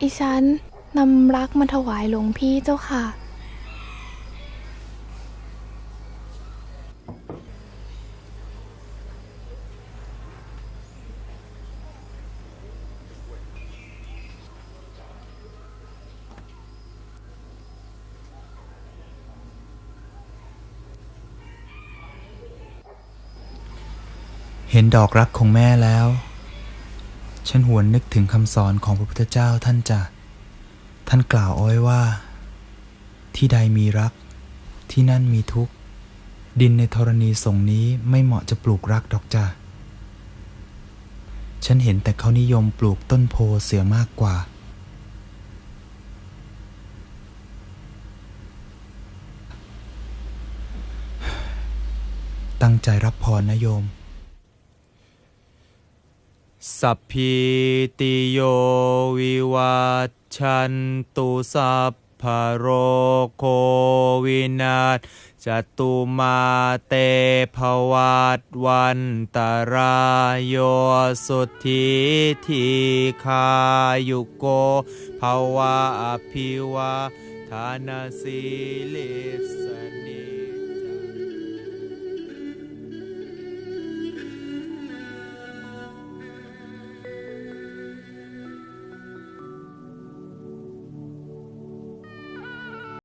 อีฉันนำรักมาถวายหลวงพี่เจ้าค่ะ เห็นดอกรักของแม่แล้ว ฉันหวนนึกถึงคำสอนของพระพุทธเจ้าท่านจะ ท่านกล่าวเอาไว้ว่า ที่ใดมีรัก ที่นั่นมีทุกข์ ดินในธรณีสงนี้ไม่เหมาะจะปลูกรักดอกจ้ะฉันเห็นแต่เขานิยมปลูกต้นโพเสียมากกว่า ตั้งใจรับพรนะโยม สัพพิติโยวิวัชชันตุสัพพะโรโควินาศจตุมาเตภวัตวันตรายโยสุทธิทีคายุโกภวะอภิวาทานสีลิส